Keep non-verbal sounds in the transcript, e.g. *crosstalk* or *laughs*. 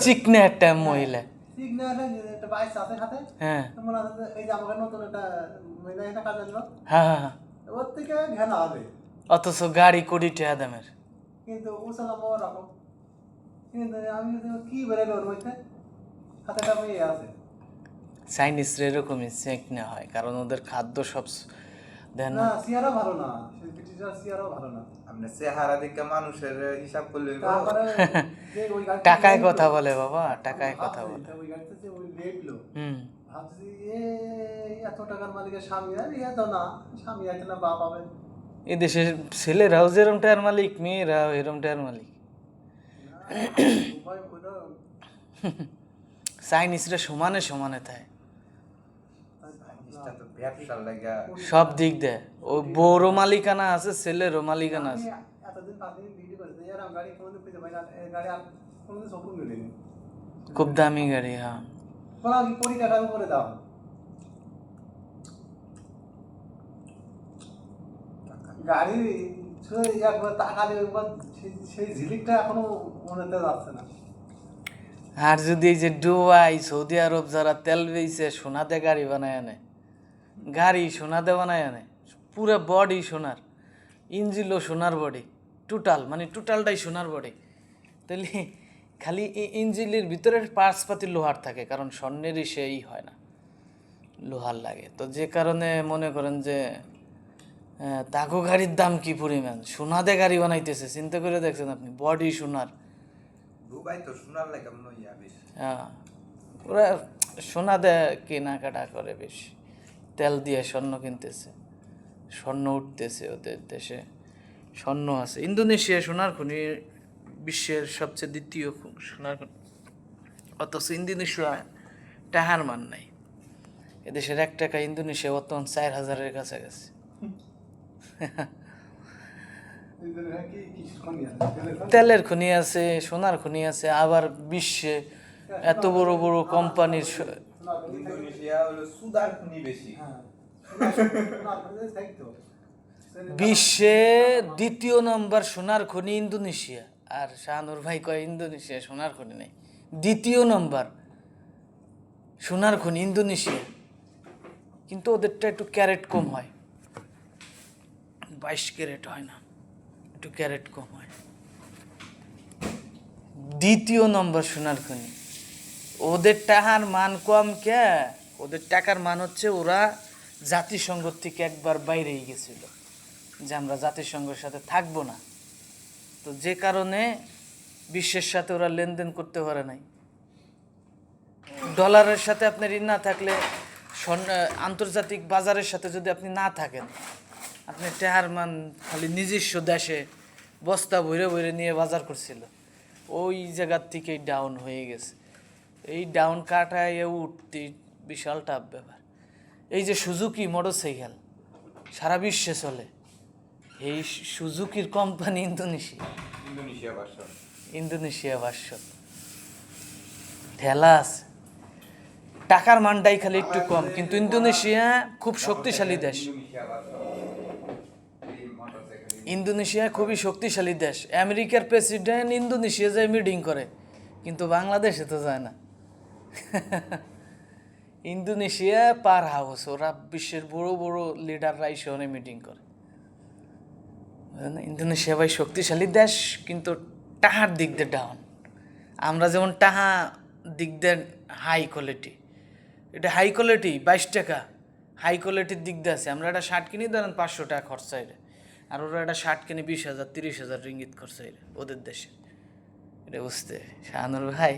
চিকনে একটা মহিলা। একটা আছে হাতে হ্যাঁ। মনে হচ্ছে এই যে আমাকে নতুন একটা মহিলা একটা কাজ আনলো হ্যাঁ হ্যাঁ হ্যাঁ। ওর থেকে ঘেনা হবে। অথচ গাড়ি কোটি টাকা দামের। কিন্তু উসালা বড় রকম। কিন্তু আমি কি বেরোলো ওর মধ্যে হাতে একটা আছে। চাইনিজরা এরকমই চিকনে হয় কারণ ওদের খাদ্য সব দেন না সিয়ারও ভালো না। ভালো না। আপনি চেহারা দেখে মানুষের হিসাব করলে *laughs* টাকায় কথা বলে বাবা টাকায় কথা বলে। তা ওই গাড়িতে যে ওই লেখলো হুম। ভাবছি এ এত টাকার মালিকের স্বামী। আর ইয়ে তো না। স্বামী আছে না বাপ হবে এদেশের ছেলেরাও যেরম টায়ার মালিক মেয়েরাও এরম টায়ার মালিক। *coughs* *laughs* চাইনিজরা সমানে সমানে থাকে জিনিসটা তো ব্যবসার লাগা সব দিক দেয়। ও বউরও মালিকানা আছে ছেলেরও মালিকানা আছে। খুব দামি গাড়ি হ্যাঁ। গাড়ি সেই ঝিলিকটা এখনও মনেতে যাচ্ছে না। আর যদি এই যে ডুবাই সৌদি আরব যারা তেল বেইছে সোনাতে গাড়ি বানায় আনে। গাড়ি সোনাতে বানায় আনে। পুরো বডি সোনার। ইঞ্জিলও সোনার বডি টোটাল মানে টোটালটাই সোনার বডি তাহলে খালি এই ইঞ্জিলের ভিতরে পার্টসপাতি লোহার থাকে কারণ স্বর্ণেরই সেই হয় না। লোহার লাগে। তো যে কারণে মনে করেন যে তাকো গাড়ির দাম কি পরিমাণ? সোনাতে গাড়ি বানাইতেছে চিন্তা করে দেখছেন আপনি বডি সোনার। হয়। ওরা সোনা দেয় কেনাকাটা করে বেশি। তেল দিয়ে স্বর্ণ কিনতেছে। স্বর্ণ উঠতেছে ওদের দেশে। স্বর্ণ আছে। ইন্দোনেশিয়া সোনার খনি বিশ্বের সবচেয়ে দ্বিতীয় সোনার খনি। অথচ ইন্দোনেশিয়া টাহার মান নাই। এদেশের এক টাকা ইন্দোনেশিয়া বর্তমান চার হাজারের কাছাকাছি? তেলের খনি আছে, সোনার খনি আছে, আবার বিশ্বে এত বড় বড় কোম্পানির স- সোনার খনি থাকতো। ইন্দোনেশিয়া হলো সুদার খুনি বেশি। হ্যাঁ। বিশ্বে দ্বিতীয় নম্বর সোনার খনি ইন্দোনেশিয়া। আর শাহানুর ভাই কয় ইন্দোনেশিয়া সোনার খনি নেই। দ্বিতীয় নম্বর সোনার খনি ইন্দোনেশিয়া। কিন্তু ওদেরটা একটু ক্যারেট কম হয়। বাইশ ক্যারেট হয় না। একটু ক্যারেট কম হয়। দ্বিতীয় নম্বর সোনার খনি। ওদের টাকার মান কম কে? ওদের টাকার মান হচ্ছে ওরা জাতিসংঘ থেকে একবার বাইরেই গেছিল। যে আমরা জাতিসংঘের সাথে থাকব না। তো যে কারণে বিশ্বের সাথে ওরা লেনদেন করতে পারে নাই। ডলারের সাথে আপনার ঋণ না থাকলে আন্তর্জাতিক বাজারের সাথে যদি আপনি না থাকেন, আপনি টেহার মান খালি নিজস্ব দেশে বস্তা ভরে ভরে নিয়ে বাজার করছিল। ওই জায়গার থেকেই ডাউন হয়ে গেছে। এই ডাউন কাটায় উঠতে বিশাল টাফ ব্যাপার। এই যে সুজুকি মোটরসাইকেল সারা বিশ্বে চলে। এই সুজুকির কোম্পানি ইন্দোনেশিয়া। ইন্দোনেশিয়া ভাষ্য ঠেলা আছে। টাকার মানটাই খালি একটু কম কিন্তু ইন্দোনেশিয়া খুব শক্তিশালী দেশ। ইন্দোনেশিয়া খুবই শক্তিশালী দেশ। আমেরিকার প্রেসিডেন্ট ইন্দোনেশিয়া যায় মিটিং করে কিন্তু বাংলাদেশে তো যায় না। *laughs* ইন্দোনেশিয়া পার হাউস, ওরা বিশ্বের বড় বড় লিডাররা এসে ওখানে মিটিং করে? ইন্দোনেশিয়া ভাই শক্তিশালী দেশ, কিন্তু টাহার দিক দিয়ে ডাউন আমরা যেমন টাহা দিক দিয়ে হাই কোয়ালিটি এটা হাই কোয়ালিটি বাইশ টাকা। হাই কোয়ালিটির দিক দিয়ে আছে। আমরা একটা শার্ট কিনি, ধরেন পাঁচশো টাকা খরচা এটা আর ওরা একটা শার্ট কিনে বিশ হাজার, তিরিশ হাজার রিঙ্গিত খরচা এটা ওদের দেশে। এটা বুঝতে। শাহানুর ভাই